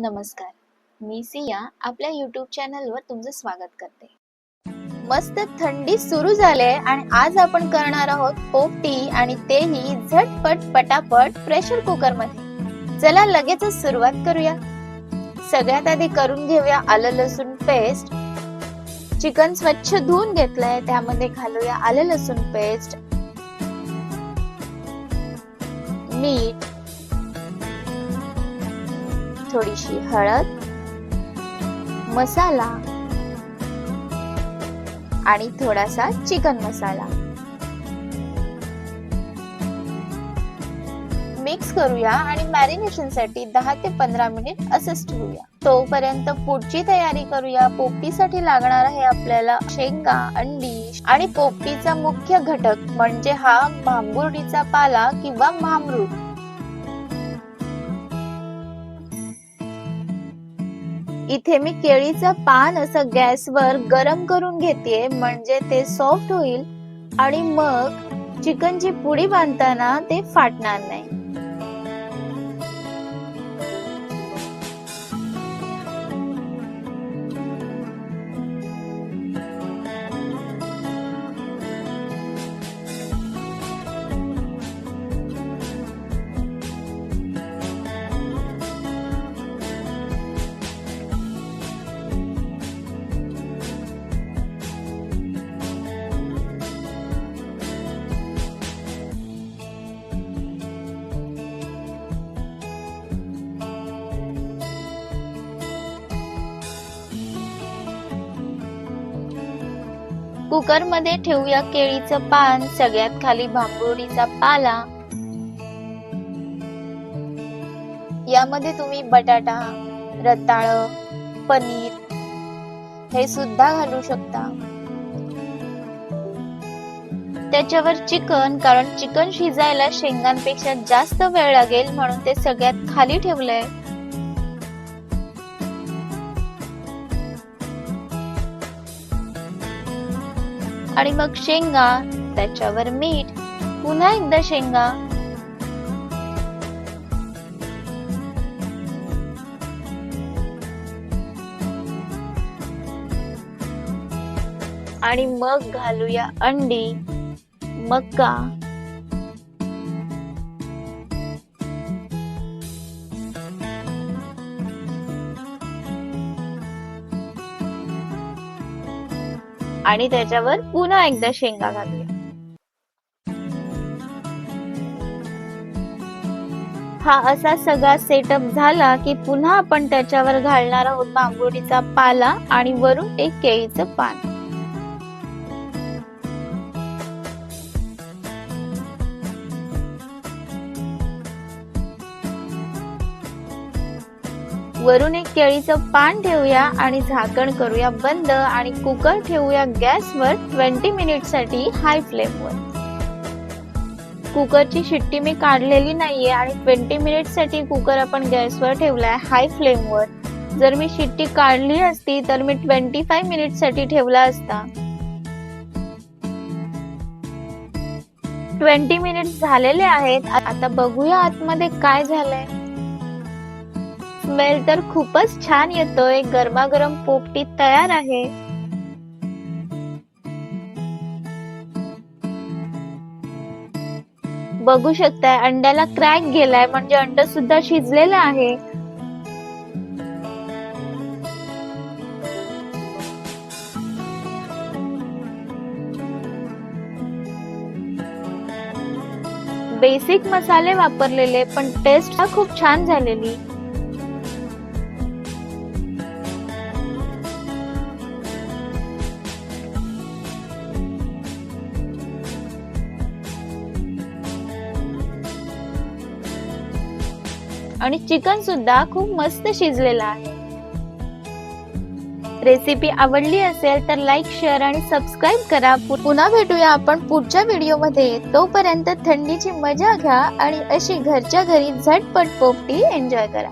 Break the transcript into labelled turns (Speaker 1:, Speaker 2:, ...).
Speaker 1: नमस्कार. मी सिया आपल्या युट्यूब चॅनलवर तुमचं स्वागत करते. मस्त थंडी सुरू झाले आणि आज आपण करणार आहोत पोपटी आणि तेही झटपट पटापट प्रेशर कुकरमध्ये. चला लगेचच सुरुवात करूया. सगळ्यात आधी करून घेऊया आलं लसूण पेस्ट चिकन स्वच्छ धुवून घेतलंय त्यामध्ये घालूया आलं लसूण पेस्ट मीठ थोडीशी हळद मसाला आणि थोडासा चिकन मसाला. मिक्स करूया आणि मॅरिनेशनसाठी दहा ते पंधरा मिनिट असंच ठेवूया. तोपर्यंत पुढची तयारी करूया. पोपटीसाठी लागणार आहे आपल्याला शेंगा अंडी आणि पोपटीचा मुख्य घटक म्हणजे हा भांबुर्डीचा पाला किंवा मामरूद. इथे मी केळीचं पान असं गॅसवर गरम करून घेते म्हणजे ते सॉफ्ट होईल आणि मग चिकनची पुडी बांधताना ते फाटणार नाही. कुकरमध्ये ठेवूया केळीचं पान सगळ्यात खाली भांबुर्डीचा पाला. यामध्ये तुम्ही बटाटा रताळ पनीर हे सुद्धा घालू शकता. त्याच्यावर चिकन कारण चिकन शिजायला शेंगांपेक्षा जास्त वेळ लागेल म्हणून ते सगळ्यात खाली ठेवलंय. आणि मग शेंगा त्याच्यावर मीठ पुन्हा एकदा शेंगा. आणि मग घालूया अंडी मक्का. आणि त्याच्यावर पुन्हा एकदा शेंगा घालूया. हा असा सगळा सेटअप झाला की पुन्हा आपण त्याच्यावर घालणार आहोत बांबुडीचा पाला आणि वरून एक केळीचं पान. वरून एक केळीचं पान ठेवूया आणि झाकण करूया बंद आणि कुकर ठेवूया गॅसवर ट्वेंटी मिनिटसाठी हाय फ्लेमवर कुकरची शिट्टी मी काढलेली नाहीये आणि ट्वेंटी मिनिटसाठी कुकर आपण गॅसवर ठेवलाय हाय फ्लेमवर जर मी शिट्टी काढली असती तर मी ट्वेंटी फाय मिनिटसाठी ठेवला असता. ट्वेंटी मिनिट झालेले आहेत. आता बघूया आतमध्ये काय झालंय. स्मेल तर खूपच छान येतोय. गरमागरम पोपटी तयार आहे. बघू शकताय अंड्याला क्रॅक गेलाय म्हणजे अंड सुद्धा शिजलेलं आहे. बेसिक मसाले वापरलेले पण टेस्ट खूप छान झालेली. आणि चिकन सुद्धा खूप मस्त शिजलेलं आहे. रेसिपी आवडली असेल तर लाईक शेअर आणि सबस्क्राईब करा. पुन्हा भेटूया आपण पुढच्या व्हिडिओमध्ये तोपर्यंत थंडीची मजा घ्या आणि अशी घरच्या घरी झटपट पोपटी एन्जॉय करा.